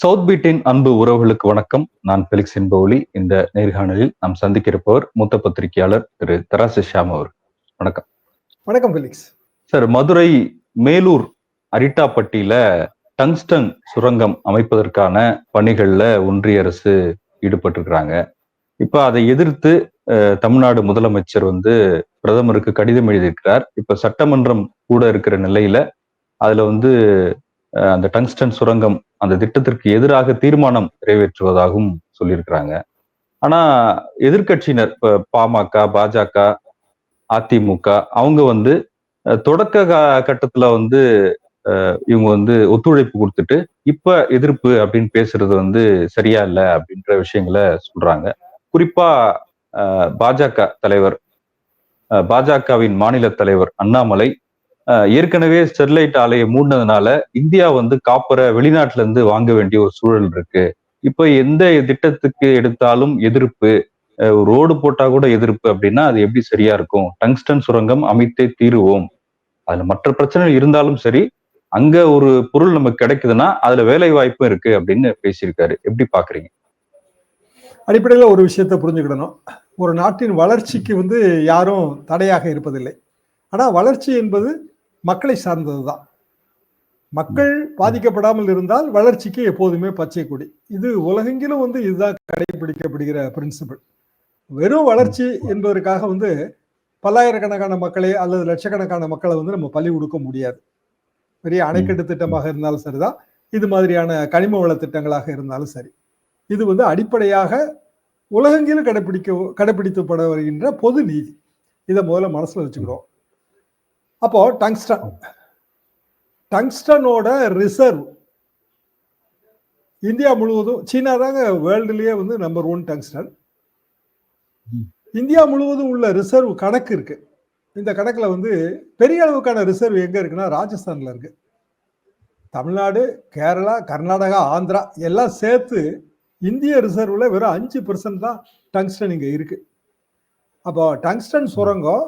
South பீட்டின் அன்பு உறவுகளுக்கு வணக்கம். நான் பெலிக்ஸ் என்பவழி இந்த நேர்காணலில் நாம் சந்திக்க இருப்பவர் மூத்த பத்திரிகையாளர் திரு தராசு ஷியாம் அவர். வணக்கம். வணக்கம் பெலிக்ஸ். சார் மதுரை மேலூர் அரிட்டாப்பட்டியில டங்ஸ்டன் சுரங்கம் அமைப்பதற்கான பணிகள்ல ஒன்றிய அரசு ஈடுபட்டிருக்கிறாங்க. இப்ப அதை எதிர்த்து தமிழ்நாடு முதலமைச்சர் வந்து பிரதமருக்கு கடிதம் எழுதியிருக்கிறார். இப்ப சட்டமன்றம் கூட இருக்கிற நிலையில அதுல வந்து அந்த டங்ஸ்டன் சுரங்கம் அந்த திட்டத்திற்கு எதிராக தீர்மானம் நிறைவேற்றுவதாகவும் சொல்லியிருக்கிறாங்க. ஆனா எதிர்கட்சியினர் இப்ப பாமக பாஜக அதிமுக அவங்க வந்து தொடக்க கட்டத்துல வந்து இவங்க வந்து ஒத்துழைப்பு கொடுத்துட்டு இப்ப எதிர்ப்பு அப்படின்னு பேசுறது வந்து சரியா இல்லை அப்படின்ற விஷயங்களை சொல்றாங்க. குறிப்பா பாஜக தலைவர் பாஜகவின் மாநில தலைவர் அண்ணாமலை ஏற்கனவே ஸ்டெர்லைட் ஆலையை மூடினதுனால இந்தியா வந்து காப்பரை வெளிநாட்டுல இருந்து வாங்க வேண்டிய ஒரு சூழல் இருக்கு. இப்ப எந்த திட்டத்துக்கு எடுத்தாலும் எதிர்ப்பு ரோடு போட்டா கூட எதிர்ப்பு அப்படின்னா அது எப்படி சரியா இருக்கும்? டங்ஸ்டன் சுரங்கம் அமைத்தே தீருவோம். அதுல மற்ற பிரச்சனை இருந்தாலும் சரி அங்க ஒரு பொருள் நமக்கு கிடைக்குதுன்னா அதுல வேலை வாய்ப்பும் இருக்கு அப்படின்னு பேசியிருக்காரு. எப்படி பாக்குறீங்க? அடிப்படையில் ஒரு விஷயத்தை புரிஞ்சுக்கிடணும். ஒரு நாட்டின் வளர்ச்சிக்கு வந்து யாரும் தடையாக இருப்பதில்லை. ஆனால் வளர்ச்சி என்பது மக்களை சார்ந்தது தான் மக்கள் பாதிக்கப்படாமல் இருந்தால் வளர்ச்சிக்கு எப்போதுமே பச்சை கொடி. இது உலகெங்கிலும் வந்து இதுதான் கடைபிடிக்கப்படுகிற பிரின்சிபிள் வெறும் வளர்ச்சி என்பதற்காக வந்து பல்லாயிரக்கணக்கான மக்களை அல்லது லட்சக்கணக்கான மக்களை வந்து நம்ம பள்ளி கொடுக்க முடியாது. பெரிய அணைக்கட்டு திட்டமாக இருந்தாலும் சரிதான். இது மாதிரியான கனிம வள திட்டங்களாக இருந்தாலும் சரி. இது வந்து அடிப்படையாக உலகெங்கிலும் கடைபிடிக்க கடைபிடிக்கப்பட வருகின்ற பொது நீதி. இதை முதல்ல மனசுல வச்சுக்கிறோம் அப்போ டங்ஸ்டன் டங்ஸ்டனோட ரிசர்வ் இந்தியா முழுவதும் சீனா தாங்க வேர்ல்டுலேயே வந்து நம்பர் ஒன் டங்ஸ்டன். இந்தியா முழுவதும் உள்ள ரிசர்வ் கணக்கு இருக்கு. இந்த கணக்கில் வந்து பெரிய அளவுக்கான ரிசர்வ் எங்கே இருக்குன்னா ராஜஸ்தானில் இருக்கு. தமிழ்நாடு கேரளா கர்நாடகா ஆந்திரா எல்லாம் சேர்த்து இந்திய ரிசர்வில் வெறும் அஞ்சு பெர்சன்ட் தான் டங்ஸ்டன் இங்கே இருக்குது அப்போ டங்ஸ்டன் சுரங்கம்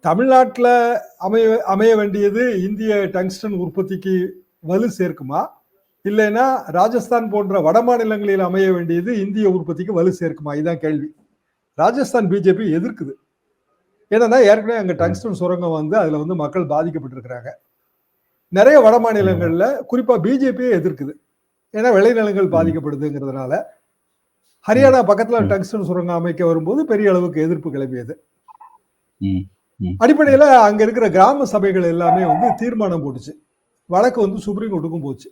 தமிழ்நாட்டில் அமைய அமைய வேண்டியது இந்திய டங்ஸ்டன் உற்பத்திக்கு வலு சேர்க்குமா? இல்லைன்னா ராஜஸ்தான் போன்ற வட மாநிலங்களில் அமைய வேண்டியது இந்திய உற்பத்திக்கு வலு சேர்க்குமா? இதுதான் கேள்வி. ராஜஸ்தான் பிஜேபி எதிர்க்குது. ஏன்னா ஏற்கனவே அங்கே டங்ஸ்டன் சுரங்கம் வந்து அதில் வந்து மக்கள் பாதிக்கப்பட்டிருக்கிறாங்க. நிறைய வட மாநிலங்களில் குறிப்பாக பிஜேபியே எதிர்க்குது. ஏன்னா விளைநிலங்கள் பாதிக்கப்படுதுங்கிறதுனால. ஹரியானா பக்கத்துல டங்ஸ்டன் சுரங்கம் அமைக்க வரும்போது பெரிய அளவுக்கு எதிர்ப்பு கிளம்பியது. அடிப்படையில அங்க இருக்கிற கிராம சபைகள் எல்லாமே வந்து தீர்மானம் போட்டுச்சு. வழக்கு வந்து சுப்ரீம் கோர்ட்டுக்கும் போச்சு.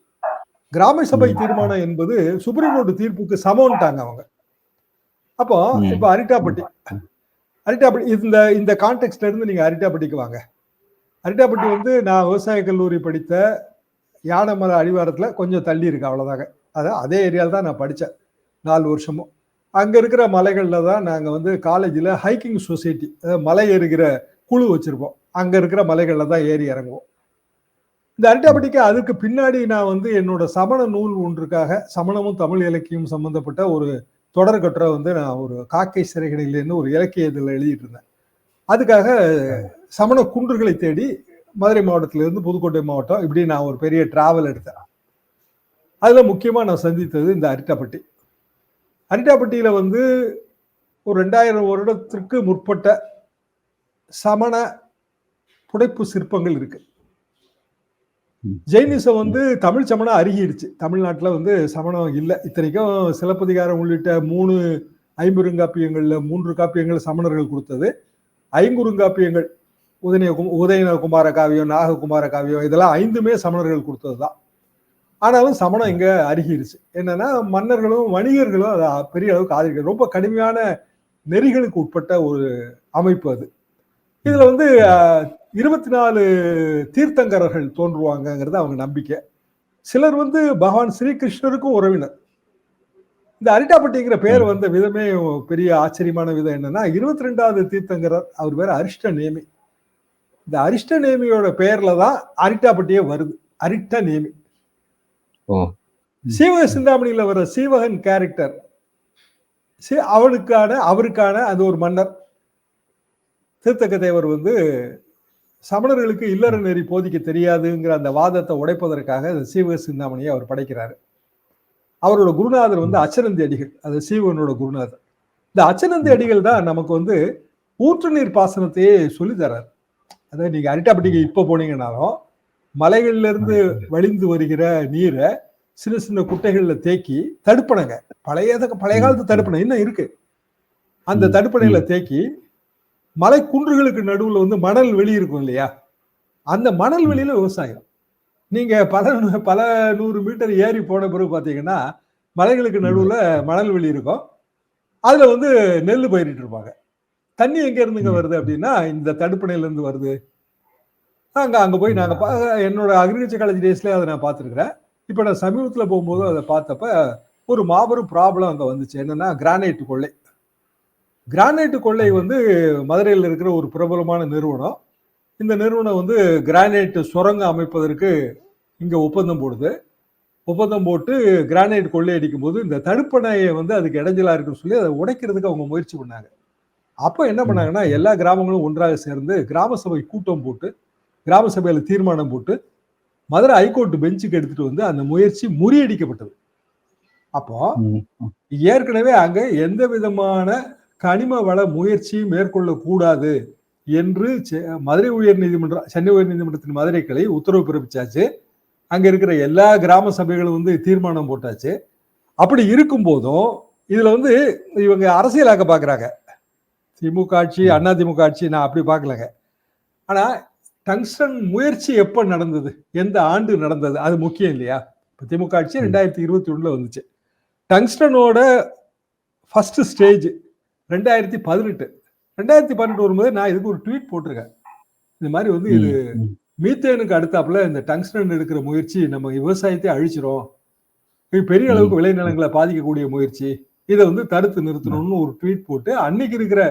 கிராம சபை தீர்மானம் என்பது சுப்ரீம் கோர்ட் தீர்ப்புக்கு சமம்ட்டாங்க அவங்க. அப்போ இப்ப அரிட்டாப்பட்டி அரிட்டாப்பட்டி இந்த இந்த கான்டெக்ட்ல இருந்து நீங்க அரிட்டாப்பட்டிக்கு வாங்க. அரிட்டாப்பட்டி வந்து நான் விவசாய கல்லூரி படித்த யானைமலை அடிவாரத்தில் கொஞ்சம் தள்ளி இருக்கு அவ்வளோதாங்க அதான் அதே ஏரியாவில் தான் நான் படித்தேன் நாலு வருஷமும். அங்கே இருக்கிற மலைகளில் தான் நாங்கள் வந்து காலேஜில் ஹைக்கிங் சொசைட்டி அதாவது மலை ஏறுகிற குழு வச்சுருப்போம். அங்கே இருக்கிற மலைகளில் தான் ஏறி இறங்குவோம். இந்த அரிட்டாபட்டிக்கு அதுக்கு பின்னாடி நான் வந்து என்னோட சமண நூல் ஒன்றுக்காக சமணமும் தமிழ் இலக்கியம் சம்பந்தப்பட்ட ஒரு தொடர் கட்டுரை வந்து நான் ஒரு காக்கை சிறைகளிலேருந்து ஒரு இலக்கிய இதில் எழுதிட்டு இருந்தேன் அதுக்காக சமண குன்றுகளை தேடி மதுரை மாவட்டத்திலிருந்து புதுக்கோட்டை மாவட்டம் இப்படி நான் ஒரு பெரிய டிராவல் எடுத்தேன். அதில் முக்கியமாக நான் சந்தித்தது இந்த அரிட்டாப்பட்டி அரிட்டாப்பட்டியில் வந்து ஒரு ரெண்டாயிரம் வருடத்திற்கு முற்பட்ட சமண புடைப்பு சிற்பங்கள் இருக்கு. ஜெயினிசம் வந்து தமிழ் சமணம் அருகிடுச்சு. தமிழ்நாட்டில் வந்து சமணம் இல்லை. இத்தனைக்கும் சிலப்பதிகாரம் உள்ளிட்ட மூணு ஐம்பெருங்காப்பியங்கள்ல மூன்று காப்பியங்கள் சமணர்கள் கொடுத்தது. ஐங்குறுங்காப்பியங்கள் உதய உதயகுமார காவியம் நாககுமார காவியம் இதெல்லாம் ஐந்துமே சமணர்கள் கொடுத்தது தான் ஆனாலும் சமணம் இங்க அருகிருச்சு என்னன்னா மன்னர்களும் வணிகர்களும் அதை பெரிய அளவுக்கு ஆதரிக்க ரொம்ப கடுமையான நெறிகளுக்கு உட்பட்ட ஒரு அமைப்பு அது. இதுல வந்து இருபத்தி நாலு தீர்த்தங்கரர்கள் தோன்றுவாங்கங்கிறது அவங்க நம்பிக்கை. சிலர் வந்து பகவான் ஸ்ரீகிருஷ்ணருக்கும் உறவினர். இந்த அரிட்டாப்பட்டிங்கிற பேர் வந்த விதமே பெரிய ஆச்சரியமான விதம் என்னன்னா இருபத்தி ரெண்டாவது தீர்த்தங்கரர் அவர் பேர் அரிஷ்ட நேமி இந்த அரிஷ்ட நேமியோட பெயர்ல தான் அரிட்டாப்பட்டியே வருது. அரிட்ட நேமி சீவக சிந்தாமணியில வர சீவகன் கேரக்டர் அவனுக்கான அவருக்கான அது ஒரு மன்னர். தீர்த்தக்க தேவர் வந்து சமணர்களுக்கு இல்லற நெறி போதிக்க தெரியாதுங்கிற அந்த வாதத்தை உடைப்பதற்காக சீவக சிந்தாமணியை அவர் படைக்கிறாரு. அவரோட குருநாதர் வந்து அச்சனந்தி அடிகள். அது சீவனோட குருநாதர். இந்த அச்சனந்தி அடிகள் தான் நமக்கு வந்து ஊற்று நீர் பாசனத்தையே சொல்லி தர்றாரு அதாவது நீங்க அரிட்டாப்பட்டிக்கு இப்ப போனீங்கன்னாலும் மலைகள்ல இருந்து வழிந்து வருகிற நீரை சின்ன சின்ன குட்டைகள்ல தேக்கி தடுப்பணைங்க. பழைய பழைய காலத்து தடுப்பணை இன்னும் இருக்கு. அந்த தடுப்பணையில தேக்கி மலை குன்றுகளுக்கு நடுவுல வந்து மணல் வெளி இருக்கும் இல்லையா? அந்த மணல் வெளியில விவசாயம். நீங்க பல பல நூறு மீட்டர் ஏறி போன பிறகு பாத்தீங்கன்னா மலைகளுக்கு நடுவுல மணல் வெளி இருக்கும். அதுல வந்து நெல் பயிரிட்டு இருப்பாங்க. தண்ணி எங்க இருந்துங்க. வருது அப்படின்னா இந்த தடுப்பணையில இருந்து வருது. அங்க அங்க போய் நாங்க என்னோட அக்ரிகல்ச்சர் காலேஜ் டேஸ்ல அதை நான் பார்த்துருக்கிறேன் இப்ப நான் சமீபத்துல போகும்போது அதை பார்த்தப்ப ஒரு மாபெரும் ப்ராப்ளம் அங்க வந்துச்சு. என்னன்னா கிரானைட் கொள்ளை. கிரானைட் கொள்ளை வந்து மதுரையில் இருக்கிற ஒரு பிரபலமான நிறுவனம். இந்த நிறுவனம் வந்து கிரானைட் சுரங்கம் அமைப்பதற்கு இங்க ஒப்பந்தம் போடுது. ஒப்பந்தம் போட்டு கிரானைட் கொள்ளை அடிக்கும் போது இந்த தடுப்பணையை வந்து அதுக்கு இடைஞ்சலா இருக்குன்னு சொல்லி அதை உடைக்கிறதுக்கு அவங்க முயற்சி பண்ணாங்க. அப்போ என்ன பண்ணாங்கன்னா எல்லா கிராமங்களும் ஒன்றாக சேர்ந்து கிராம சபை கூட்டம் போட்டு கிராம சபையில தீர்மானம் போட்டு மதுரை ஹைகோர்ட் பெஞ்சுக்கு எடுத்துட்டு வந்து அந்த முயற்சி முறியடிக்கப்பட்டது. அப்போ ஏற்கனவே அங்க எந்த விதமான கனிம வள முயற்சி மேற்கொள்ளக்கூடாது என்று மதுரை உயர் நீதிமன்றம் சென்னை உயர் நீதிமன்றத்தின் மதுரை கிளை உத்தரவு பிறப்பிச்சாச்சு. அங்க இருக்கிற எல்லா கிராம சபைகளும் வந்து தீர்மானம் போட்டாச்சு. அப்படி இருக்கும் போதும் இதுல வந்து இவங்க அரசியலாக்க பாக்குறாங்க. திமுக ஆட்சி அண்ணா திமுக ஆட்சி நான் அப்படி பார்க்கலங்க ஆனா டங்ஸ்டன் முயற்சி எப்ப நடந்தது? எந்த ஆண்டு நடந்தது? அது முக்கியம் இல்லையா? இப்ப திமுக ஆட்சி. ரெண்டாயிரத்தி இருபத்தி ஒண்ணுல வந்துச்சு. டங்ஸ்டனோட ஃபர்ஸ்ட் ஸ்டேஜ் ரெண்டாயிரத்தி பதினெட்டு. ரெண்டாயிரத்தி பதினெட்டு வரும்போது நான் இதுக்கு ஒரு ட்வீட் போட்டிருக்கேன். இந்த மாதிரி வந்து இது மீத்தேனுக்கு அடுத்தாப்புல இந்த டங்ஸ்டன் எடுக்கிற முயற்சி நம்ம விவசாயத்தை அழிச்சிரும். இது பெரிய அளவுக்கு விளைநிலங்களை பாதிக்கக்கூடிய முயற்சி. இதை வந்து தடுத்து நிறுத்தணும்னு ஒரு ட்வீட் போட்டு அன்னைக்கு இருக்கிற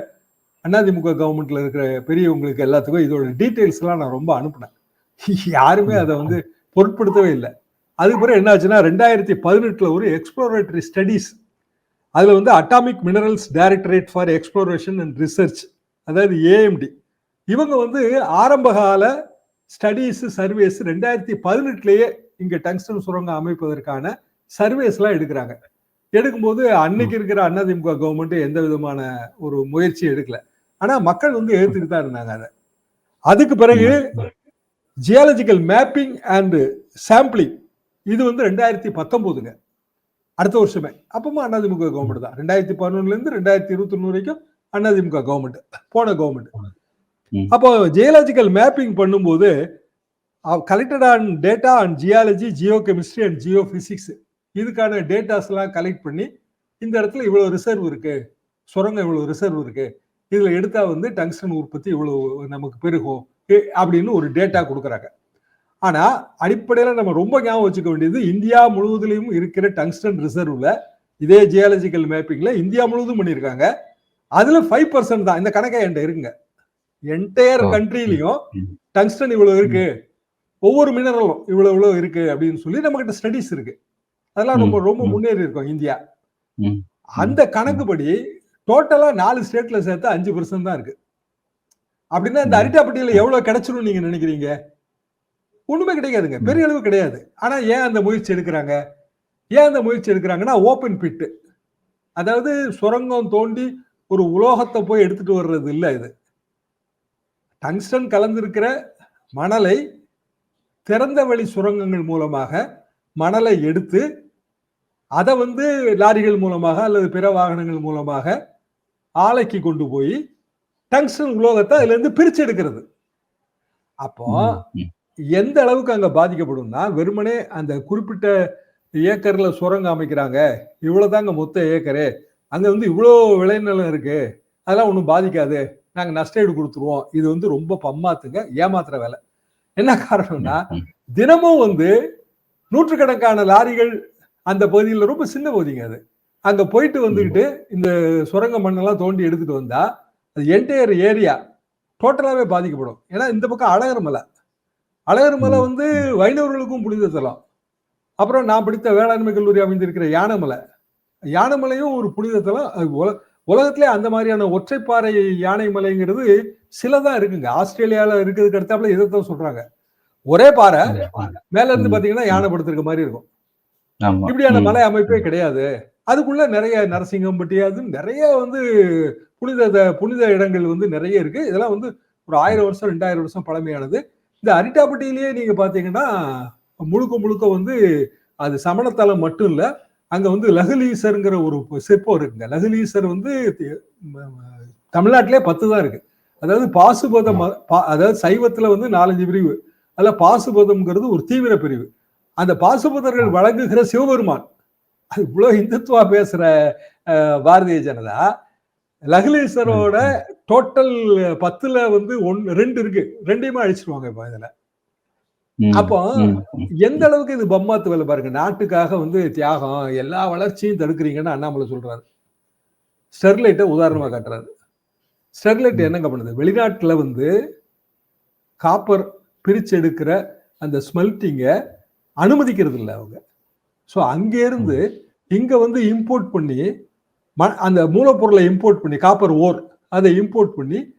அதிமுக கவர்மெண்ட்ல இருக்கிற பெரியவங்களுக்கு எல்லாத்துக்கும் இதோட டீட்டெயில்ஸ் எல்லாம் நான் ரொம்ப அனுப்புனேன். யாருமே அதை வந்து பொருட்படுத்தவே இல்லை. அதுக்கு பிறகு என்ன ஆச்சுன்னா ரெண்டாயிரத்தி பதினெட்டுல ஒரு எக்ஸ்ப்ளோரேட்டரி ஸ்டடீஸ் அதில் வந்து atomic minerals directorate for exploration and research அதாவது ஏஎம்டி இவங்க வந்து ஆரம்பகால ஸ்டடீஸ் சர்வேஸ் ரெண்டாயிரத்தி பதினெட்டுலேயே இங்கே டங்ஸ்டன் சுரங்கம் அமைப்பதற்கான சர்வேஸ்லாம் எடுக்கிறாங்க. எடுக்கும்போது அன்னைக்கு இருக்கிற அதிமுக கவர்மெண்ட் எந்த விதமான ஒரு முயற்சி எடுக்கல. ஆனா மக்கள் வந்து ஏத்துட்டு தான் இருந்தாங்க அதை. அதுக்கு பிறகு ஜியாலஜிக்கல் மேப்பிங் அண்ட் சாம்பிளிங் இது வந்து ரெண்டாயிரத்தி பத்தொன்பதுங்க. அடுத்த வருஷமே. அப்பமா அதிமுக கவர்மெண்ட் தான். ரெண்டாயிரத்தி பதினொன்னுல இருந்து ரெண்டாயிரத்தி இருபத்தி ஒண்ணு வரைக்கும் அதிமுக கவர்மெண்ட் போன கவர்மெண்ட். அப்போ ஜியாலஜிக்கல் மேப்பிங் பண்ணும்போது collected on data on geology geochemistry and geophysics இதுக்கான டேட்டாஸ் எல்லாம் கலெக்ட் பண்ணி இந்த இடத்துல இவ்வளவு ரிசர்வ் இருக்கு. சுரங்கம் இவ்வளவு ரிசர்வ் இருக்கு. இதுல எடுத்தா வந்து டங்ஸ்டன் உற்பத்தி இவ்வளவு நமக்கு பெருகும். அப்படின்னு ஒரு டேட்டா கொடுக்குறாங்க. ஆனா அடிப்படையில நம்ம ரொம்ப ஞாபகம் வச்சுக்க வேண்டியது இந்தியா முழுவதிலும் இருக்கிற டங்ஸ்டன் ரிசர்வ்ல இதே ஜியாலஜிக்கல் மேப்பிங்ல இந்தியா முழுவதும் பண்ணியிருக்காங்க அதுல ஃபைவ் பர்சன்ட் தான் இந்த கணக்கை என்கிட்ட இருக்குங்க என்டையர். கண்ட்ரிலையும். டங்ஸ்டன் இவ்வளவு இருக்கு ஒவ்வொரு மினரலும் இவ்வளவு இவ்வளவு இருக்கு அப்படின்னு சொல்லி நம்ம கிட்ட ஸ்டடிஸ் இருக்கு அதெல்லாம் ரொம்ப ரொம்ப. முன்னேறி இருக்கோம் இந்தியா. அந்த கணக்குப்படி டோட்டலா நாலு ஸ்டேட்ல சேர்த்து அஞ்சு பர்சன்ட் தான் இருக்கு அப்படின்னா இந்த ம். அரிட்டாப்பட்டியில எவ்வளவு கிடைச்சிரும் நீங்க நினைக்கிறீங்க ஒண்ணுமே கிடைக்காதுங்க ம். பெரிய அளவு கிடையாது. ஆனா ஏன் அந்த முயற்சி எடுக்கிறாங்க? ஏன் அந்த முயற்சி எடுக்கிறாங்கன்னா ஓபன் பிட்டு அதாவது சுரங்கம் தோண்டி ஒரு உலோகத்தை போய் எடுத்துட்டு வர்றது இல்ல இது. டங்ஸ்டன் கலந்திருக்கிற மணலை திறந்த வழி சுரங்கங்கள் மூலமாக மணலை எடுத்து அதை வந்து லாரிகள் மூலமாக அல்லது பிற வாகனங்கள் மூலமாக ஆலைக்கு கொண்டு போய் டங்ஸ்டன் உலோகத்தை அதுல இருந்து பிரிச்சு எடுக்கிறது. அப்போ. எந்த அளவுக்கு அங்க பாதிக்கப்படும்னா வெறுமனே அந்த குறிப்பிட்ட ஏக்கர்ல சுரங்கம் அமைக்கிறாங்க இவ்வளவுதாங்க மொத்த ஏக்கரு அங்க வந்து இவ்வளோ விளைநிலம் இருக்கு அதெல்லாம் ஒன்றும் பாதிக்காது நாங்க நஷ்டஈடு கொடுத்துருவோம் இது வந்து ரொம்ப பம்மாத்துங்க ஏமாத்துற வேலை. என்ன காரணம்னா. தினமும் வந்து நூற்றுக்கணக்கான லாரிகள் அந்த பகுதியில் ரொம்ப சின்ன பகுதிங்க அது. அங்க போயிட்டு வந்துகிட்டு இந்த சுரங்க மண்ணெல்லாம் தோண்டி எடுத்துட்டு வந்தா அது என்டையர் ஏரியா டோட்டலாவே பாதிக்கப்படும். ஏன்னா இந்த பக்கம் அழகர் மலை. அழகர் மலை. வந்து வைணவர்களுக்கும் புனித தலம் அப்புறம் நான் படித்த வேளாண்மை கல்லூரி அமைந்திருக்கிற யானைமலை. யானைமலையும் ஒரு புனித தலம் உல- உலகத்திலே அந்த மாதிரியான ஒற்றைப்பாறை யானை மலைங்கிறது சிலதான் இருக்குங்க. ஆஸ்திரேலியால இருக்கிறதுக்கு அடுத்தாப்புல இதைத்தான் சொல்றாங்க. ஒரே பாறை மேல இருந்து. பாத்தீங்கன்னா யானை படுத்திருக்க மாதிரி இருக்கும். இப்படியான. மலை அமைப்பே கிடையாது. அதுக்குள்ள நிறைய நரசிங்கம்பட்டி அது நிறைய வந்து புனித புனித இடங்கள் வந்து நிறைய இருக்கு. இதெல்லாம் வந்து ஒரு ஆயிரம் வருஷம் ரெண்டாயிரம் வருஷம் பழமையானது. இந்த அரிட்டாப்பட்டியிலேயே நீங்க பாத்தீங்கன்னா முழுக்க முழுக்க வந்து அது சமணத்தலம் மட்டும் இல்ல அங்க வந்து லகுலீசருங்கிற ஒரு சிற்பம் இருக்குங்க. லகுலீசர் வந்து தமிழ்நாட்டிலே பத்து தான் இருக்கு. அதாவது பாசுபதம் பா- அதாவது சைவத்துல வந்து நாலஞ்சு பிரிவு. அதுல பாசுபதம்ங்கிறது ஒரு தீவிர பிரிவு. அந்த பாசுபதர்கள் வழங்குகிற சிவபெருமான். அது இவ்வளவு இந்துத்துவா பேசுற பாரதிய ஜனதா? லகுலீஸ்வரோட டோட்டல் பத்துல வந்து ஒன்னு ரெண்டு இருக்கு. ரெண்டையுமே அழிச்சிருவாங்க இப்ப இதுல. அப்போ. எந்த அளவுக்கு இது பம்மாத்து வேலை பாருங்க. நாட்டுக்காக வந்து தியாகம் எல்லா வளர்ச்சியும் தடுக்கிறீங்கன்னு அண்ணாமலை சொல்றாரு. ஸ்டெர்லைட்டை உதாரணமா காட்டுறாரு. ஸ்டெர்லைட் என்னங்க பண்ணுது? வெளிநாட்டுல வந்து காப்பர் பிரிச்சு எடுக்கிற அந்த ஸ்மெல்டிங்க அனுமதிக்கிறது இல்லை அவங்க. ஸோ அங்கே இருந்து இங்க வந்து இம்போர்ட் பண்ணி ம- அந்த மூலப்பொருளை இம்போர்ட் பண்ணி காப்பர் ஓர் அதை இம்போர்ட் பண்ணி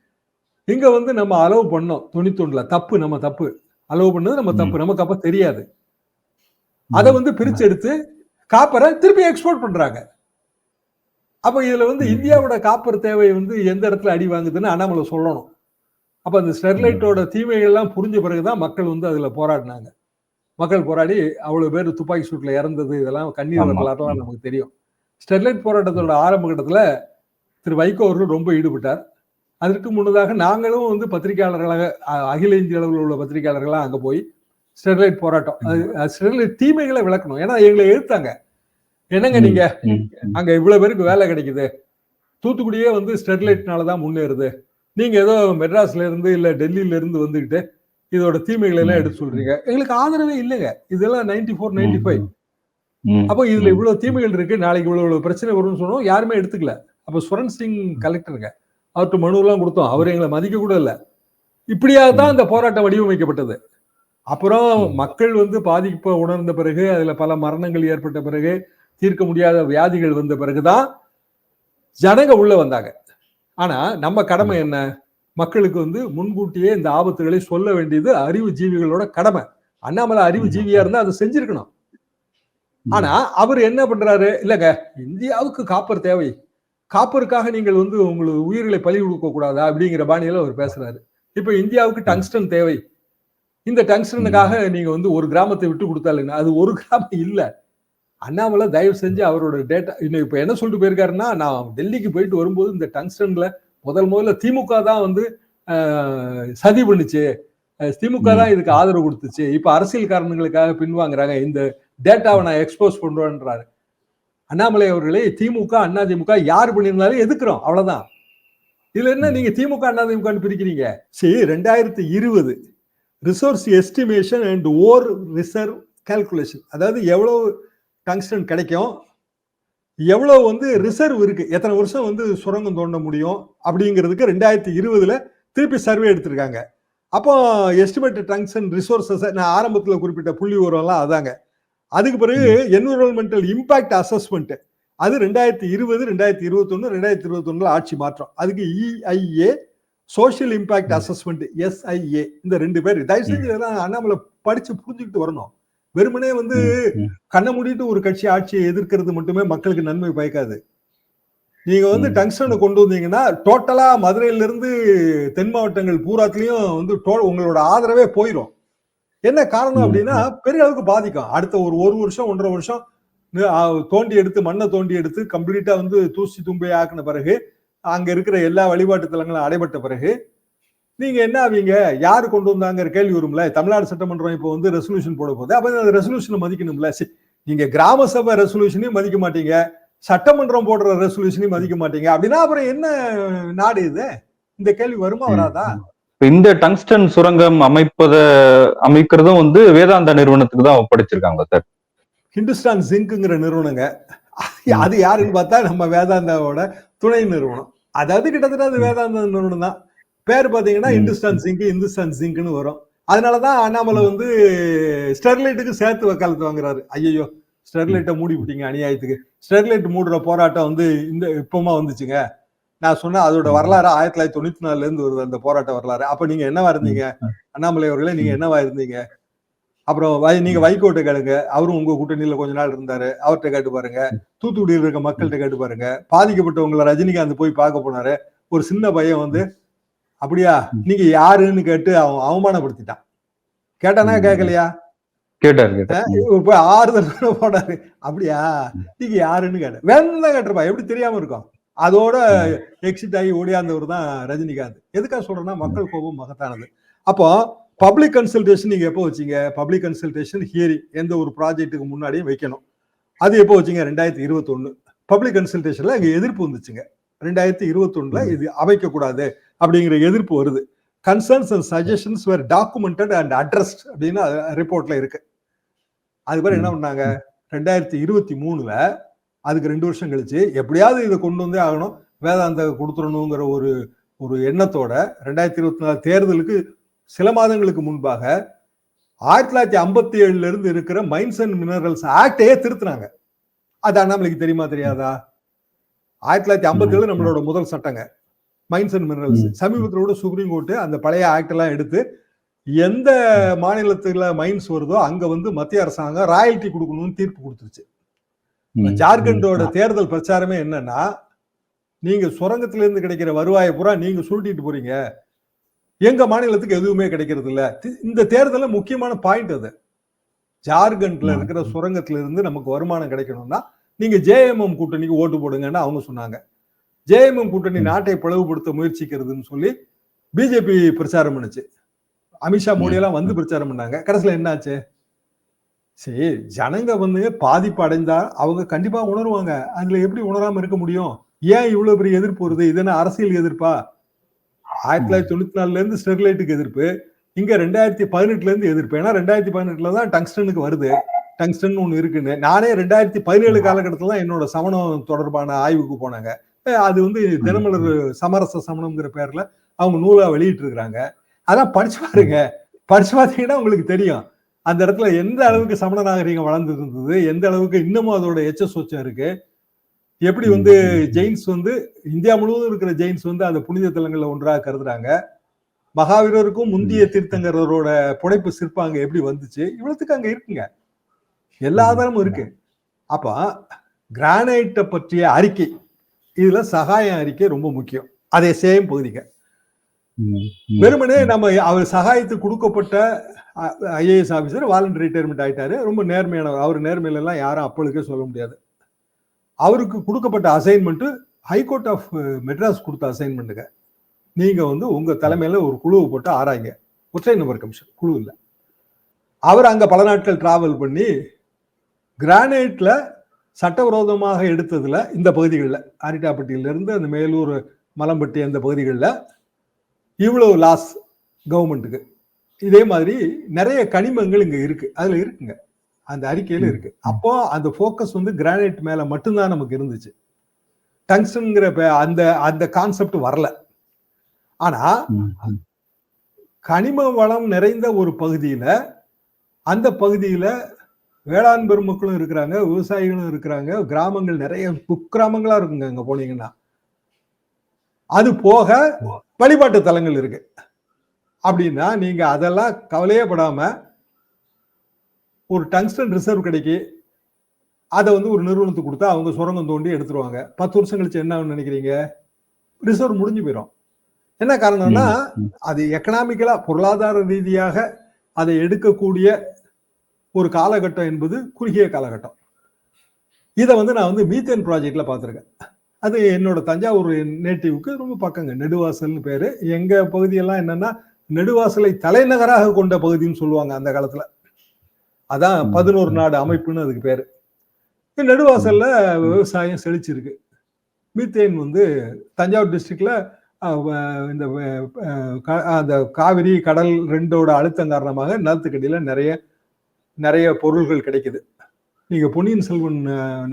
இங்க வந்து நம்ம அலோவ் பண்ணோம். தொண்ணூத்தொன்னுல தப்பு நம்ம தப்பு. அலோவ் பண்ணது நம்ம தப்பு நமக்கு அப்ப தெரியாது. அதை வந்து பிரிச்சு எடுத்து காப்பரை திருப்பி எக்ஸ்போர்ட் பண்றாங்க. அப்ப இதுல வந்து. இந்தியாவோட காப்பர் தேவை வந்து எந்த இடத்துல அடி வாங்குதுன்னு அண்ணாமலை சொல்லணும். அப்ப அந்த ஸ்டெர்லைட்டோட தீமைகள் எல்லாம் புரிஞ்ச பிறகுதான் மக்கள் வந்து அதுல போராடினாங்க. மக்கள் போராடி அவ்வளவு பேர் துப்பாக்கி சூட்ல இறந்தது இதெல்லாம் கண்ணீர். வரலாறுலாம் நமக்கு தெரியும். ஸ்டெர்லைட் போராட்டத்தோட ஆரம்ப கட்டத்துல திரு வைகோ அவர்கள் ரொம்ப ஈடுபட்டார். அதற்கு முன்னதாக நாங்களும் வந்து பத்திரிகையாளர்களாக அகில இந்திய அளவில் உள்ள பத்திரிகையாளர்களாக அங்க போய் ஸ்டெர்லைட் போராட்டம் அது- ஸ்டெர்லைட் தீமைகளை விளக்கணும். ஏன்னா எங்களை எழுத்தாங்க என்னங்க நீங்க. அங்க இவ்வளவு பேருக்கு வேலை கிடைக்குது. தூத்துக்குடியே வந்து ஸ்டெர்லைட்னால தான் முன்னேறுது. நீங்க ஏதோ மெட்ராஸ்ல இருந்து இல்ல டெல்லியில இருந்து வந்துகிட்டு இதோட தீமைகளை எல்லாம் எடுத்து சொல்றீங்க. எங்களுக்கு ஆதரவே இல்லைங்க. இதெல்லாம் நைன்டி ஃபோர் நைன்டி ஃபைவ். அப்போ இதுல. இவ்வளவு தீமைகள் இருக்கு நாளைக்கு இவ்வளவு இவ்வளவு பிரச்சனை வரும்னு சொன்னோம். யாருமே எடுத்துக்கல. அப்ப சுரன் சிங் கலெக்டருங்க அவர்கிட்ட மனு எல்லாம் கொடுத்தோம். அவர் எங்களை மதிக்க கூட இல்ல. இப்படியாக தான் இந்த போராட்டம் வடிவமைக்கப்பட்டது. அப்புறம் மக்கள் வந்து பாதிப்பை உணர்ந்த பிறகு அதுல பல மரணங்கள் ஏற்பட்ட பிறகு தீர்க்க முடியாத வியாதிகள் வந்த பிறகுதான் ஜனங்க உள்ள வந்தாங்க. ஆனா நம்ம கடமை என்ன? மக்களுக்கு வந்து முன்கூட்டியே இந்த ஆபத்துகளை சொல்ல வேண்டியது அறிவு ஜீவிகளோட கடமை. அண்ணாமலை அறிவு ஜீவியா இருந்தா அதை செஞ்சிருக்கணும். ஆனா அவர் என்ன பண்றாரு? இல்லங்க இந்தியாவுக்கு காப்பர் தேவை. காப்பருக்காக நீங்கள் வந்து உங்களுக்கு உயிர்களை பலி கொடுக்க கூடாதா? அப்படிங்கிற பாணியில அவர் பேசுறாரு. இப்ப இந்தியாவுக்கு டங்ஸ்டன் தேவை. இந்த டங்ஸ்டனுக்காக நீங்க வந்து ஒரு கிராமத்தை விட்டு கொடுத்தாலுங்க அது ஒரு கிராமம் இல்ல. அண்ணாமலை தயவு செஞ்சு அவரோட டேட்டா இன்னும் இப்ப என்ன சொல்லிட்டு போயிருக்காருன்னா நான் டெல்லிக்கு போயிட்டு வரும்போது இந்த டங்ஸ்டன்ல முதல் முதல்ல திமுக தான் வந்து சதி பண்ணுச்சு. திமுக தான் இதுக்கு ஆதரவு கொடுத்துச்சு. இப்ப அரசியல் காரணங்களுக்காக பின்வாங்குறாங்க. இந்த டேட்டாவை நான் எக்ஸ்போஸ் பண்ணுறேன்றாரு அண்ணாமலை அவர்களே திமுக அண்ணா திமுக யார் பண்ணியிருந்தாலும் எதுக்குறோம்? அவ்வளோதான் இதுல என்ன நீங்க திமுக அண்ணா திமுக பிரிக்கிறீங்க? சரி ரெண்டாயிரத்தி இருபது resource estimation and ore reserve calculation அதாவது எவ்வளவு டங்ஸ்டன் கிடைக்கும்? எவ்வளவு வந்து ரிசர்வ் இருக்கு? எத்தனை வருஷம் வந்து சுரங்கம் தோண்ட முடியும்? அப்படிங்கிறதுக்கு ரெண்டாயிரத்தி இருபதுல திருப்பி சர்வே எடுத்திருக்காங்க. அப்போ எஸ்டிமேட்டட் டங்ஸ்டன் ரிசோர்ஸஸை நான் ஆரம்பத்தில் குறிப்பிட்ட புள்ளி உரம்லாம் அதாங்க. அதுக்கு பிறகு என்விரான்மெண்டல் இம்பாக்ட் அசஸ்மெண்ட் அது ரெண்டாயிரத்தி இருபது ரெண்டாயிரத்தி இருபத்தொன்னு ரெண்டாயிரத்தி இருபத்தொன்னுல ஆட்சி மாற்றம். அதுக்கு EIA social impact assessment SIA இந்த ரெண்டு பேர். தயவு செஞ்சு இதெல்லாம் அண்ணாமலை படிச்சு புரிஞ்சுக்கிட்டு வரணும். வெறுமனே வந்து. கண்ணை மூடிட்டு ஒரு கட்சி ஆட்சியை எதிர்க்கிறது மட்டுமே மக்களுக்கு நன்மை பயக்காது. நீங்க வந்து. டங்ஸ்டனை கொண்டு வந்தீங்கன்னா டோட்டலா மதுரையில இருந்து தென் மாவட்டங்கள் பூராத்துலயும் வந்து உங்களோட ஆதரவே போயிடும் என்ன காரணம். அப்படின்னா பெரிய அளவுக்கு பாதிக்கும். அடுத்த ஒரு ஒரு வருஷம் ஒன்றரை வருஷம் தோண்டி எடுத்து மண்ணை தோண்டி எடுத்து கம்ப்ளீட்டா வந்து தூசி தும்பை ஆக்கின பிறகு அங்க இருக்கிற எல்லா வழிபாட்டு தலங்களும் அடைபட்ட பிறகு நீங்க என்ன ஆவீங்க? யாரு கொண்டு வந்தாங்கிற கேள்வி வரும்ல? தமிழ்நாடு சட்டமன்றம் இப்போ வந்து ரெசல்யூஷன் போட போகுது. அப்ப அந்த ரெசல்யூஷனை மதிக்கணும்ல? சரி, நீங்க கிராம சபை ரெசல்யூஷனையும் மதிக்க மாட்டீங்க. சட்டமன்றம் போடுற ரெசல்யூஷனையும் மதிக்க மாட்டீங்க. அப்படின்னா அப்புறம் என்ன நாடு இது? இந்த கேள்வி வருமா வராதா? இந்த டங்ஸ்டன் சுரங்கம் அமைப்பத அமைக்கிறதும் வந்து வேதாந்தா நிறுவனத்துக்கு தான் ஒப்படைச்சிருக்காங்க சார். ஹிந்துஸ்தான் ஜிங்க்ங்கிற நிறுவனங்க. அது யாருன்னு பார்த்தா நம்ம வேதாந்தாவோட துணை நிறுவனம். அதாவது கிட்டத்தட்ட அது வேதாந்தா நிறுவனம் தான். பேர் பாத்தீங்கன்னா ம். இந்துஸ்தான் ஜிங்க் இந்துஸ்தான் ஜிங்க்னு வரும். அதனாலதான் அண்ணாமலை வந்து ஸ்டெர்லைட்டுக்கு சேர்த்து வக்காலத்து வாங்குறாரு. ஐயோ ஸ்டெர்லைட்டை மூடி விட்டீங்க அநியாயத்துக்கு. ஸ்டெர்லைட் மூடுற போராட்டம் வந்து இந்த இப்பமா வந்துச்சுங்க. நான் சொன்னேன் அதோட வரலாறு ஆயிரத்தி தொள்ளாயிரத்தி தொண்ணூத்தி நாலுல இருந்து வருது அந்த போராட்ட வரலாறு. அப்ப நீங்க என்னவா இருந்தீங்க? அண்ணாமலை அவர்களே நீங்க என்னவா இருந்தீங்க? அப்புறம் வை- நீங்க வைகோட்ட கேளுங்க. அவரும் உங்க கூட்டணியில கொஞ்ச நாள் இருந்தாரு. அவர்கிட்ட கேட்டு பாருங்க. தூத்துக்குடியில் இருக்க மக்கள்கிட்ட கேட்டு பாருங்க. பாதிக்கப்பட்டவங்களை ரஜினிகாந்த் போய் பார்க்க போனாரு. ஒரு சின்ன பையன் வந்து அப்படியா நீங்க யாருன்னு கேட்டு அவன் அவமானப்படுத்திட்டான். கேட்டானா. கேட்கலையா கேட்டார் போய் ஆறுதல் போனாரு. அப்படியா நீங்க யாருன்னு கேட்டேன். வேணும்னு தான் கேட்டிருப்பா. எப்படி தெரியாம இருக்கும்? அதோட எக்ஸிட் ஆகி ஓடியாந்தவர் தான் ரஜினிகாந்த். எதுக்காக சொல்றேன்னா மக்கள் கோபம் மகத்தானது. அப்போ பப்ளிக் கன்சல்டேஷன் நீங்க எப்போ வச்சீங்க? பப்ளிக் கன்சல்டேஷன் ஹியரிங் எந்த ஒரு ப்ராஜெக்ட்டுக்கு முன்னாடியும் வைக்கணும். அது எப்போ வச்சீங்க? ரெண்டாயிரத்தி இருபத்தொன்னு. பப்ளிக் கன்சல்டேஷன்ல அங்க எதிர்ப்பு வந்துச்சுங்க. ரெண்டாயிரத்தி இருபத்தொன்னுல இது அமைக்க கூடாது அப்படிங்கிற எதிர்ப்பு வருது. Concerns and suggestions were documented and addressed அப்படின்னு ரிப்போர்ட்ல இருக்கு. அது பேர் என்ன பண்ணாங்க? ரெண்டாயிரத்தி இருபத்தி மூணுல அதுக்கு ரெண்டு வருஷம் கழிச்சு எப்படியாவது இதை கொண்டு வந்தே ஆகணும். வேதாந்த கொடுத்துடணுங்கிற ஒரு ஒரு எண்ணத்தோட ரெண்டாயிரத்தி இருபத்தி நாலு தேர்தலுக்கு சில மாதங்களுக்கு முன்பாக ஆயிரத்தி தொள்ளாயிரத்தி ஐம்பத்தி ஏழுல இருந்து இருக்கிற மைன்ஸ் அண்ட் மினரல்ஸ் ஆக்டையே திருத்தினாங்க. அது அண்ணாமலைக்கு தெரியுமா தெரியாதா? ஆயிரத்தி தொள்ளாயிரத்தி ஐம்பத்தி ஏழு நம்மளோட முதல் சட்டங்க. Mines and minerals. ம். சமீபத்தோட சுப்ரீம் கோர்ட் அந்த பழைய ஆக்ட் எல்லாம் எடுத்து எந்த மாநிலத்துல மைன்ஸ் வருதோ அங்க வந்து மத்திய அரசாங்கம் ராயல்டி கொடுக்கணும்னு தீர்ப்பு கொடுத்துருச்சு. ஜார்க்கண்டோட தேர்தல் பிரச்சாரமே என்னன்னா நீங்க சுரங்கத்துல இருந்து கிடைக்கிற வருவாயை பூரா நீங்க சுருட்டிட்டு போறீங்க. எங்க மாநிலத்துக்கு எதுவுமே கிடைக்கிறது இல்ல. இந்த தேர்தல்ல முக்கியமான பாயிண்ட் அது. ஜார்க்கண்ட்ல. இருக்கிற சுரங்கத்துல இருந்து நமக்கு வருமானம் கிடைக்கணும்னா நீங்க ஜேஎம்எம் கூட்டணிக்கு ஓட்டு போடுங்கன்னு அவங்க சொன்னாங்க. ஜேஎம்எம் கூட்டணி. நாட்டை பிளவுபடுத்த முயற்சிக்கிறதுன்னு சொல்லி பிஜேபி பிரச்சாரம் பண்ணுச்சு. அமித்ஷா மோடி எல்லாம் வந்து பிரச்சாரம் பண்ணாங்க. கடைசியில என்னாச்சு? சரி ஜனங்க வந்து பாதிப்பு அடைந்தா அவங்க கண்டிப்பா உணருவாங்க. அதுல எப்படி உணராம இருக்க முடியும்? ஏன் இவ்வளவு பெரிய எதிர்ப்பு வருது? இது என்ன அரசியல் எதிர்ப்பா? ஆயிரத்தி தொள்ளாயிரத்தி தொண்ணூத்தி நாலுல இருந்து ஸ்டெர்லைட்டுக்கு எதிர்ப்பு. இங்க ரெண்டாயிரத்தி பதினெட்டுல இருந்து எதிர்ப்பு. ஏன்னா ரெண்டாயிரத்தி பதினெட்டுல தான் டங்ஸ்டனுக்கு வருது. டங்ஸ்டன் ஒண்ணு இருக்குன்னு. நானே ரெண்டாயிரத்தி பதினேழு காலகட்டத்துல தான் என்னோட சமணம் தொடர்பான ஆய்வுக்கு போனாங்க. அது வந்து தினமலர் சமரச சமணம்ங்கிற பேர்ல அவங்க நூலா வெளியிட்டு இருக்கிறாங்க அதான் படிச்சு பாருங்க. படிச்சு பார்த்தீங்கன்னா உங்களுக்கு தெரியும். அந்த இடத்துல எந்த அளவுக்கு சமண நாகரிகம் வளர்ந்து இருந்தது எந்த அளவுக்கு இன்னமும் அதோட எச்ச சொச்சம் இருக்கு? எப்படி வந்து ஜெயின்ஸ் வந்து இந்தியா முழுவதும் இருக்கிற ஜெயின்ஸ் வந்து அந்த புனித தலங்கள்ல ஒன்றாக கருதுறாங்க. மகாவீரருக்கும் முந்திய தீர்த்தங்கரோட புடைப்பு சிற்பம் அங்க எப்படி வந்துச்சு? இவ்வளவுக்கு அங்க இருக்குங்க. எல்லா ஆதாரமும் இருக்கு. அப்ப கிரானைட்டை பற்றிய அறிக்கை. இதுல சகாயம் அறிக்கை ரொம்ப முக்கியம். அதே சேம் பகுதிக்கு. வெறுமனே நம்ம அவர் சகாயத்துக்கு கொடுக்கப்பட்ட ஐஏஎஸ் ஆஃபீஸர் வாலண்டரி ரிட்டையர்மெண்ட் ஆயிட்டாரு. ரொம்ப நேர்மையானவர் அவர் நேர்மையில எல்லாம் யாரும் அப்பளுக்கே சொல்ல முடியாது. அவருக்கு கொடுக்கப்பட்ட அசைன்மெண்ட்டு ஹைகோர்ட் ஆஃப் மெட்ராஸ் கொடுத்த அசைன்மெண்ட்டுங்க நீங்க வந்து உங்க தலைமையில ஒரு குழுவை போட்டு ஆராய்ங்க. ஒற்றை நபர் கமிஷன் குழு இல்லை. அவர் அங்க பல நாட்கள் டிராவல் பண்ணி கிரானைட்ல சட்டவிரோதமாக எடுத்ததுல இந்த பகுதிகளில் ஆரிட்டாப்பட்டியிலிருந்து அந்த மேலூர் மலம்பட்டி அந்த பகுதிகளில் இவ்வளவு லாஸ் கவர்மெண்ட்டுக்கு இதே மாதிரி நிறைய கனிமங்கள் இங்க இருக்கு. அதுல இருக்குங்க. அந்த அறிக்கையில இருக்கு. அப்போ அந்த ஃபோக்கஸ் வந்து கிரானைட் மேல மட்டும்தான் நமக்கு இருந்துச்சு. டங்ஸ்டன்ங்கிற அந்த அந்த கான்செப்ட் வரல. ஆனா. கனிம வளம் நிறைந்த ஒரு பகுதியில அந்த பகுதியில வேளாண் பெருமக்களும் இருக்கிறாங்க விவசாயிகளும் இருக்கிறாங்க கிராமங்கள் நிறைய குக்கிராமங்களா இருக்குங்க அங்க போனீங்கன்னா. அது போக வழிபாட்டு தலங்கள் இருக்கு. அப்படின்னா நீங்க அதெல்லாம் கவலையே படாம ஒரு டங்ஸ்டன் ரிசர்வ் கிடைக்கி அதை வந்து ஒரு நிறுவனத்துக்கு கொடுத்தா அவங்க சுரங்கம் தோண்டி எடுத்துருவாங்க. பத்து வருஷம் கழிச்சு என்ன நினைக்கிறீங்க? ரிசர்வ் முடிஞ்சு போயிடும் என்ன காரணம்னா. அது எக்கனாமிக்கலா பொருளாதார ரீதியாக அதை எடுக்கக்கூடிய ஒரு காலகட்டம் என்பது குறுகிய காலகட்டம். இதை வந்து நான் வந்து மீத்தேன் ப்ராஜெக்ட்ல பார்த்துருக்கேன். அது என்னோட தஞ்சாவூர் நேட்டிவ்க்கு ரொம்ப பக்கங்க. நெடுவாசல்னு பேரு. எங்க பகுதியெல்லாம் என்னன்னா நெடுவாசலை தலைநகராக கொண்ட பகுதின்னு சொல்லுவாங்க அந்த காலத்துல. அதான். பதினோரு நாடு அமைப்புன்னு அதுக்கு பேரு. நெடுவாசல்ல விவசாயம் செழிச்சிருக்கு. மீத்தேன் வந்து தஞ்சாவூர் டிஸ்ட்ரிக்ட்ல இந்த அந்த காவிரி கடல் ரெண்டோட அழுத்தம் காரணமாக நிலத்துக்கடியில நிறைய நிறைய பொருள்கள் கிடைக்குது. நீங்க பொன்னியின் செல்வன்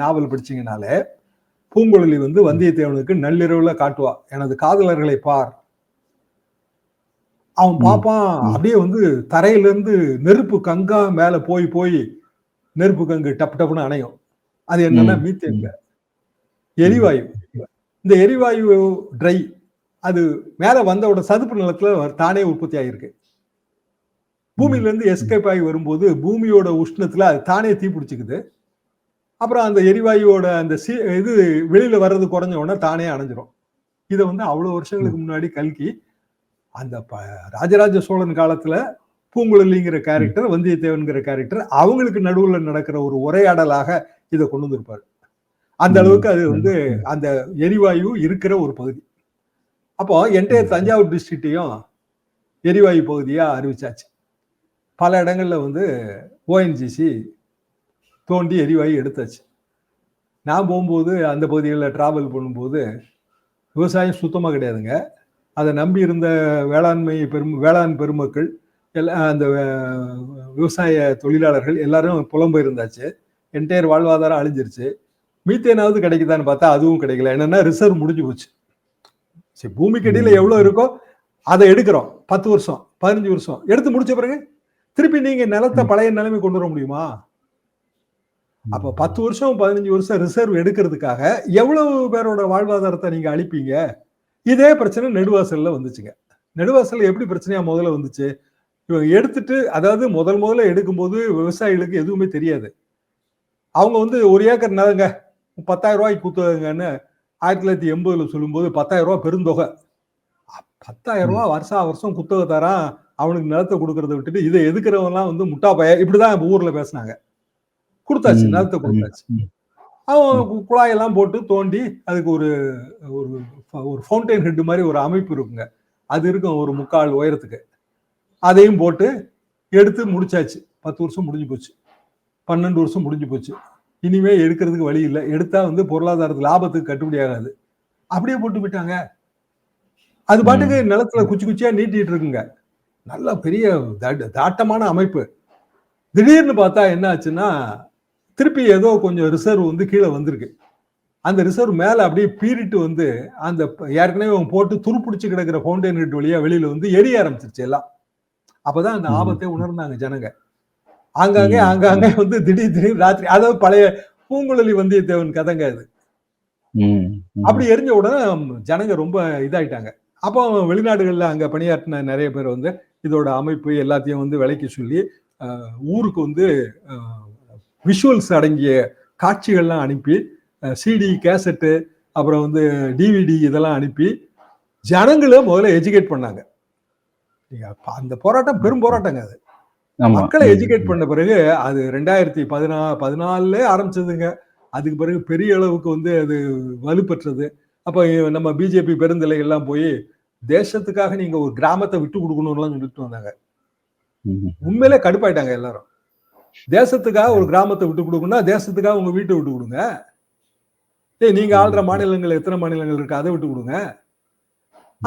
நாவல் படிச்சீங்கனாலே பூங்குழலி வந்து வந்தியத்தேவனுக்கு நள்ளிரவுல காட்டுவா எனது காதலர்களை பார். அவன். பார்ப்பான் ம். அப்படியே வந்து தரையில இருந்து நெருப்பு கங்கா மேல போய் போய் நெருப்பு கங்கு டப்பு டப்புன்னு அணையும். அது என்னன்னா. மீத்தேன்ல எரிவாயு. இந்த எரிவாயு ட்ரை அது மேல வந்தோட சதுப்பு நிலத்துல தானே உற்பத்தி ஆகிருக்கு பூமியில இருந்து எஸ்கேப் ஆகி வரும்போது பூமியோட உஷ்ணத்துல அது தானே தீ பிடிச்சிக்குது. அப்புறம் அந்த எரிவாயுவோட அந்த சி இது வெளியில வர்றது குறைஞ்ச உடனே தானே அணைஞ்சிரும். இதை வந்து அவ்வளவு வருஷங்களுக்கு முன்னாடி கல்கி அந்த ப- ராஜராஜ சோழன் காலத்துல பூங்குழலிங்கிற கேரக்டர் வந்தியத்தேவன்கிற கேரக்டர் அவங்களுக்கு நடுவுல நடக்கிற ஒரு உரையாடலாக இதை கொண்டு வந்திருப்பாரு. அந்த அளவுக்கு அது வந்து அந்த எரிவாயு இருக்கிற ஒரு பகுதி. அப்போ என்டையர் தஞ்சாவூர் டிஸ்ட்ரிக்டையும் எரிவாயு பகுதியா அறிவிச்சாச்சு. பல இடங்கள்ல வந்து ஓஎன்ஜிசி தோண்டி எரிவாயு எடுத்தாச்சு. நான் போகும்போது அந்த பகுதிகளில் டிராவல் பண்ணும்போது விவசாயம் சுத்தமாக கிடையாதுங்க. அதை நம்பி இருந்த வேளாண்மை பெரும் வேளாண் பெருமக்கள் எல்லா அந்த விவசாய தொழிலாளர்கள் எல்லாரும் புலம்பெயர்ந்தாச்சு என்டையர் வாழ்வாதாரம் அழிஞ்சிருச்சு. மீத்தேனாவது கிடைக்குதான்னு பார்த்தா அதுவும் கிடைக்கல. என்னன்னா ரிசர்வ் முடிஞ்சு போச்சு. சரி பூமிக்கு அடியில எவ்வளவு இருக்கோ அதை எடுக்கிறோம். பத்து வருஷம் பதினஞ்சு வருஷம். எடுத்து முடிச்ச பிறகு திருப்பி நீங்க நிலத்தை பழைய நிலைமை கொண்டு வர முடியுமா? அப்ப பத்து வருஷம் பதினஞ்சு வருஷம் ரிசர்வ் எடுக்கிறதுக்காக எவ்வளவு பேரோட வாழ்வாதாரத்தை நீங்க அழிப்பீங்க? இதே பிரச்சனை நெடுவாசல்ல வந்துச்சுங்க. நெடுவாசல்ல எப்படி பிரச்சனையா முதல்ல வந்துச்சு? இவங்க எடுத்துட்டு அதாவது முதல் முதல்ல எடுக்கும்போது விவசாயிகளுக்கு எதுவுமே தெரியாது. அவங்க வந்து ஒரு ஏக்கர் நிலங்க பத்தாயிரம் ரூபாய்க்கு குத்துங்கன்னு ஆயிரத்தி தொள்ளாயிரத்தி எண்பதுல சொல்லும்போது பத்தாயிரம் ரூபாய் பெருந்தொகை. பத்தாயிரம் ரூபாய் வருஷம் வருஷம் குத்தகை தரான் அவனுக்கு நிலத்தை கொடுக்கறத விட்டுட்டு இதை எதுக்குறவன்லாம் வந்து முட்டா பய இப்படிதான் ஊர்ல பேசுனாங்க. கொடுத்தாச்சு நிலத்தை கொடுத்தாச்சு. அவன் குழாயெல்லாம் போட்டு தோண்டி அதுக்கு ஒரு ஒரு ஒரு ஃபவுண்டைன் ஹெட் மாதிரி ஒரு அமைப்பு இருக்குங்க. அது இருக்கும் ஒரு முக்கால் உயரத்துக்கு. அதையும் போட்டு எடுத்து முடிச்சாச்சு. பத்து வருஷம் முடிஞ்சு போச்சு. பன்னெண்டு வருஷம் முடிஞ்சு போச்சு. இனிமே எடுக்கிறதுக்கு வழி இல்லை. எடுத்தா வந்து பொருளாதாரத்து லாபத்துக்கு கட்டுப்படி ஆகாது. அப்படியே போட்டு விட்டாங்க. அது பாட்டுக்கு நிலத்துல குச்சி குச்சியா நீட்டிட்டு இருக்குங்க. நல்ல பெரிய தாட்ட- தாட்டமான அமைப்பு. திடீர்னு பார்த்தா என்ன ஆச்சுன்னா திருப்பி ஏதோ கொஞ்சம் ரிசர்வ் வந்து கீழே வந்திருக்கு அந்த ரிசர்வ் மேல அப்படியே பீறிட்டு வந்து அந்த ஏற்கனவே அவங்க போட்டு துருப்பிடிச்சு கிடக்கிற ஃபவுண்டைன் ஹெட் வழியா வெளியில வந்து எரிய ஆரம்பிச்சிருச்சு எல்லாம் அப்பதான் அந்த. ஆபத்தை உணர்ந்தாங்க ஜனங்க ஆங்காங்கே. ஆங்காங்கே வந்து திடீர் திடீர் ராத்திரி அதாவது பழைய பூங்குழலி வந்தியத்தேவன் கதைங்க அது. அப்படி எரிஞ்ச உடனே ஜனங்க ரொம்ப இதாயிட்டாங்க அப்போ வெளிநாடுகள்ல அங்க பணியாற்றின நிறைய பேர் வந்து இதோட அமைப்பு எல்லாத்தையும் வந்து விலைக்கு சொல்லி ஊருக்கு வந்து விஷுவல்ஸ் அடங்கிய காட்சிகள்லாம் அனுப்பி சிடி கேசட்டு அப்புறம் வந்து டிவிடி இதெல்லாம் அனுப்பி ஜனங்களை முதல்ல எஜுகேட் பண்ணாங்க. அந்த போராட்டம் பெரும் போராட்டங்க அது. மக்களை எஜுகேட் பண்ண பிறகு அது ரெண்டாயிரத்தி பதினா பதினாலுல ஆரம்பிச்சதுங்க. அதுக்கு பிறகு பெரிய அளவுக்கு வந்து அது வலுப்பெற்றது. அப்ப நம்ம பிஜேபி பெருந்தலை எல்லாம் போய் தேசத்துக்காக நீங்க ஒரு கிராமத்தை விட்டு கொடுக்கணும்லாம் சொல்லிட்டு வந்தாங்க. உண்மையிலே கடுப்பாயிட்டாங்க எல்லாரும். தேசத்துக்காக ஒரு கிராமத்தை விட்டு கொடுக்கணும்னா தேசத்துக்காக உங்க வீட்டை விட்டு கொடுங்க. ஏய் நீங்க ஆள்ற மாநிலங்கள் எத்தனை மாநிலங்கள் இருக்கு? அதை விட்டு கொடுங்க.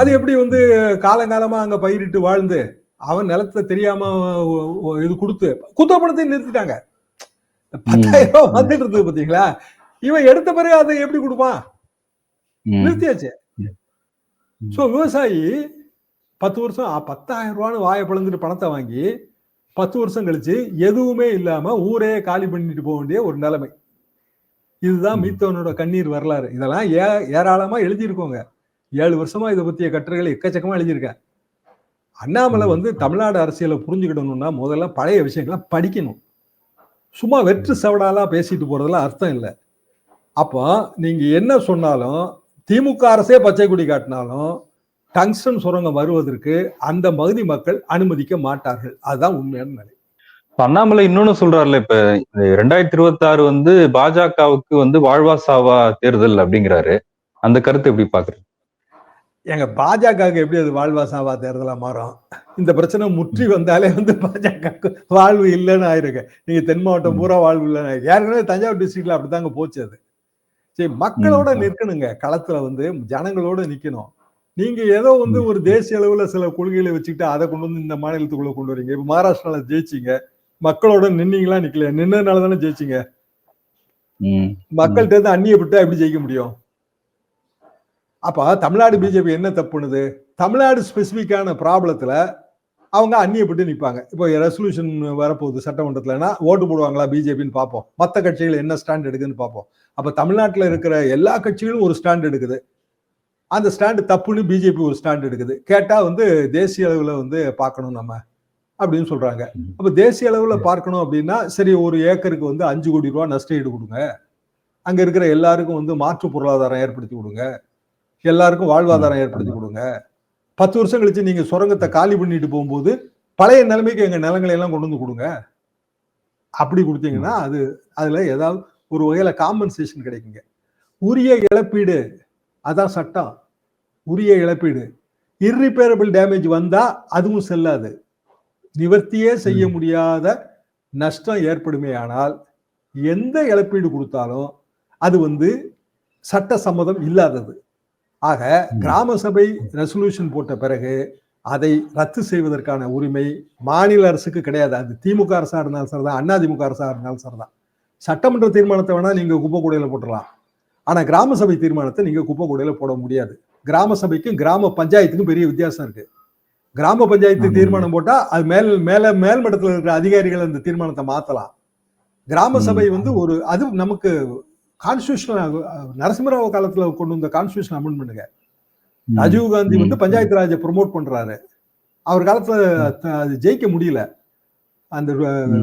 அது எப்படி வந்து காலங்காலமா அங்க பயிரிட்டு வாழ்ந்து அவன் நிலத்துல தெரியாம இது கொடுத்து குத்தப்பணத்தை நிறுத்திட்டாங்க. பத்தாயிரம் ரூபாய் வந்துட்டு இருந்தது பாத்தீங்களா? இவன் எடுத்த பிறகு அதை எப்படி கொடுப்பான். நிறுத்தியாச்சு. சோ விவசாயி பத்து வருஷம் பத்தாயிரம் ரூபான்னு வாயை பிளந்துட்டு பணத்தை வாங்கி பத்து வருஷம் கழிச்சு எதுவுமே இல்லாம ஊரே காலி பண்ணிட்டு போக வேண்டிய ஒரு நிலைமை. இதுதான். மீத்தவனோட கண்ணீர் வரலாறு. இதெல்லாம் ஏ ஏராளமா எழுதியிருக்கோங்க. ஏழு வருஷமா இதை பத்திய கட்டுரைகள் எக்கச்சக்கமா எழுதியிருக்கேன். அண்ணாமலை. வந்து தமிழ்நாடு அரசியலை புரிஞ்சுக்கிடணும்னா முதல்ல பழைய விஷயங்களை படிக்கணும். சும்மா வெற்று சவடாலா பேசிட்டு போறதுல அர்த்தம் இல்லை. அப்போ நீங்க என்ன சொன்னாலும் திமுக அரசே பச்சை கொடி காட்டினாலும் டங்ஸ்டன் சுரங்கம் வருவதற்கு அந்த பகுதி மக்கள் அனுமதிக்க மாட்டார்கள். அதுதான் உண்மையான நிலை. அண்ணாமலை இன்னொன்னு சொல்றாருல இப்ப ரெண்டாயிரத்தி இருபத்தி ஆறு வந்து பாஜகவுக்கு வந்து வாழ்வா சாவா தேர்தல் அப்படிங்கிறாரு. அந்த கருத்து எப்படி பாக்குறீங்க? எங்க பாஜகவுக்கு எப்படி அது வாழ்வா சாவா தேர்தலா மாறும்? இந்த பிரச்சனை முற்றி வந்தாலே வந்து பாஜக வாழ்வு இல்லைன்னு ஆயிருக்கு நீங்க தென் மாவட்டம் பூரா வாழ்வு இல்லைன்னு. ஏற்கனவே தஞ்சாவூர் டிஸ்ட்ரிக்ட்ல அப்படித்தாங்க போச்சு அது. சரி மக்களோட. நிற்கணுங்க. களத்துல வந்து ஜனங்களோட நிக்கணும். நீங்க ஏதோ வந்து ஒரு தேசிய அளவுல சில கொள்கைகளை வச்சுக்கிட்டு அதை கொண்டு வந்து இந்த மாநிலத்துக்குள்ள கொண்டு வரீங்க. இப்ப மகாராஷ்டிரால ஜெயிச்சீங்க. மக்களோட நின்னீங்களா நிக்கல நின்னதுனால தானே ஜெயிச்சீங்க. மக்கள்கிட்ட இருந்து அந்நியப்பட்டு எப்படி ஜெயிக்க முடியும்? அப்ப தமிழ்நாடு பிஜேபி என்ன தப்பு பண்ணுது? தமிழ்நாடு ஸ்பெசிபிக்கான ப்ராப்ளத்துல அவங்க அந்நியப்பட்டு நிப்பாங்க. இப்போ ரெசல்யூஷன் வரப்போகுது சட்டமன்றத்துலனா ஓட்டு போடுவாங்களா பிஜேபின்னு பார்ப்போம். மற்ற கட்சிகள் என்ன ஸ்டாண்ட் எடுக்குன்னு பார்ப்போம். அப்ப தமிழ்நாட்டுல இருக்கிற எல்லா கட்சிகளும் ஒரு ஸ்டாண்ட் எடுக்குது. அந்த ஸ்டாண்டு தப்புன்னு பிஜேபி ஒரு ஸ்டாண்ட் எடுக்குது. கேட்டா வந்து தேசிய அளவுல வந்து பார்க்கணும் நம்ம அப்படின்னு சொல்றாங்க. ம். அப்ப தேசிய அளவுல பார்க்கணும் அப்படின்னா சரி ஒரு ஏக்கருக்கு வந்து அஞ்சு கோடி ரூபாய் நஷ்ட ஈடு கொடுங்க அங்க இருக்கிற எல்லாருக்கும் வந்து மாற்று பொருளாதாரம் ஏற்படுத்தி கொடுங்க. எல்லாருக்கும் வாழ்வாதாரம் ஏற்படுத்தி கொடுங்க. பத்து வருஷம் கழிச்சு நீங்க சுரங்கத்தை காலி பண்ணிட்டு போகும்போது பழைய நிலைமைக்கு எங்க நிலங்களை எல்லாம் கொண்டு வந்து கொடுங்க. அப்படி கொடுத்தீங்கன்னா அது அதுல ஏதாவது ஒரு வகையில காம்பன்சேஷன் கிடைக்குங்க. உரிய இழப்பீடு அதான் சட்டம் உரிய இழப்பீடு. இர்ரிப்பேரபிள் டேமேஜ் வந்தா அதுவும் செல்லாது. நிவர்த்தியே செய்ய. முடியாத நஷ்டம் ஏற்படுமேயானால் எந்த இழப்பீடு கொடுத்தாலும் அது வந்து சட்ட சம்மதம் இல்லாதது. ஆக. கிராம சபை ரெசல்யூஷன் போட்ட பிறகு அதை ரத்து செய்வதற்கான உரிமை மாநில அரசுக்கு கிடையாது. அது திமுக அரசா இருந்தாலும் சரிதான் அதிமுக அரசா இருந்தாலும் சரிதான். சட்டமன்ற தீர்மானத்தை வேணா நீங்க குப்பை கூடையில போட்டுடலாம் ஆனா கிராம சபை தீர்மானத்தை நீங்க குப்பை கூடையில போட முடியாது கிராம சபைக்கும் கிராம பஞ்சாயத்துக்கும் பெரிய வித்தியாசம் இருக்கு கிராம பஞ்சாயத்து. தீர்மானம் போட்டா அது மேல் மேல மேல்மட்டத்தில் இருக்கிற அதிகாரிகள் அந்த தீர்மானத்தை மாத்தலாம் கிராம. சபை வந்து ஒரு அது நமக்கு கான்ஸ்டியூஷன் நரசிம்மராவ காலத்துல கொண்டு வந்த கான்ஸ்டியூஷன் அமெண்ட்மெண்ட்டுங்க ம். ராஜீவ் காந்தி வந்து. பஞ்சாயத்து ராஜை ப்ரொமோட் பண்றாரு அவர் காலத்துல அது ஜெயிக்க முடியல அந்த.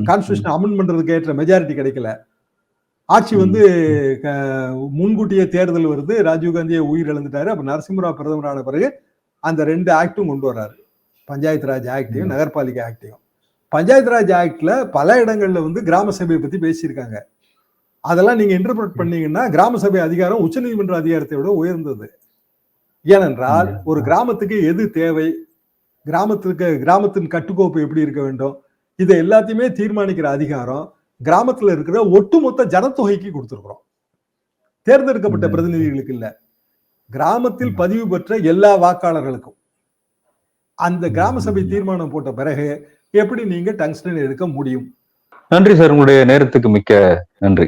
கான்ஸ்டியூஷன் அமெண்ட் பண்றதுக்கு ஏற்ற மெஜாரிட்டி கிடைக்கல ஆட்சி. வந்து முன்கூட்டியே தேர்தல் வருது. ராஜீவ் காந்தியை உயிர் இழந்துட்டாரு. அப்ப நரசிம்மராவ் பிரதமரான பிறகு அந்த ரெண்டு ஆக்டும் கொண்டு வர்றாரு. பஞ்சாயத்து ராஜ் ஆக்டையும். நகர்பாலிகா ஆக்டையும் பஞ்சாயத்து ராஜ் ஆக்ட்ல பல இடங்கள்ல வந்து கிராம சபையை பத்தி பேசியிருக்காங்க. அதெல்லாம் நீங்க இன்டர்பிரட் பண்ணீங்கன்னா கிராம சபை அதிகாரம் உச்சநீதிமன்ற அதிகாரத்தை விட உயர்ந்தது. ஏனென்றால். ஒரு கிராமத்துக்கு எது தேவை? கிராமத்துக்கு கிராமத்தின் கட்டுக்கோப்பு எப்படி இருக்க வேண்டும்? இதை எல்லாத்தையுமே தீர்மானிக்கிற அதிகாரம் கிராமத்துல இருக்கிற ஒட்டுமொத்த ஜனத்தொகைக்கு கொடுத்திருக்கிறோம் தேர்ந்தெடுக்கப்பட்ட. பிரதிநிதிகளுக்கு இல்ல கிராமத்தில். பதிவு பெற்ற எல்லா வாக்காளர்களுக்கும் அந்த கிராம சபை. தீர்மானம் போட்ட பிறகு எப்படி நீங்க டங்ஸ்டன் எடுக்க முடியும் நன்றி சார் உங்களுடைய நேரத்துக்கு மிக்க நன்றி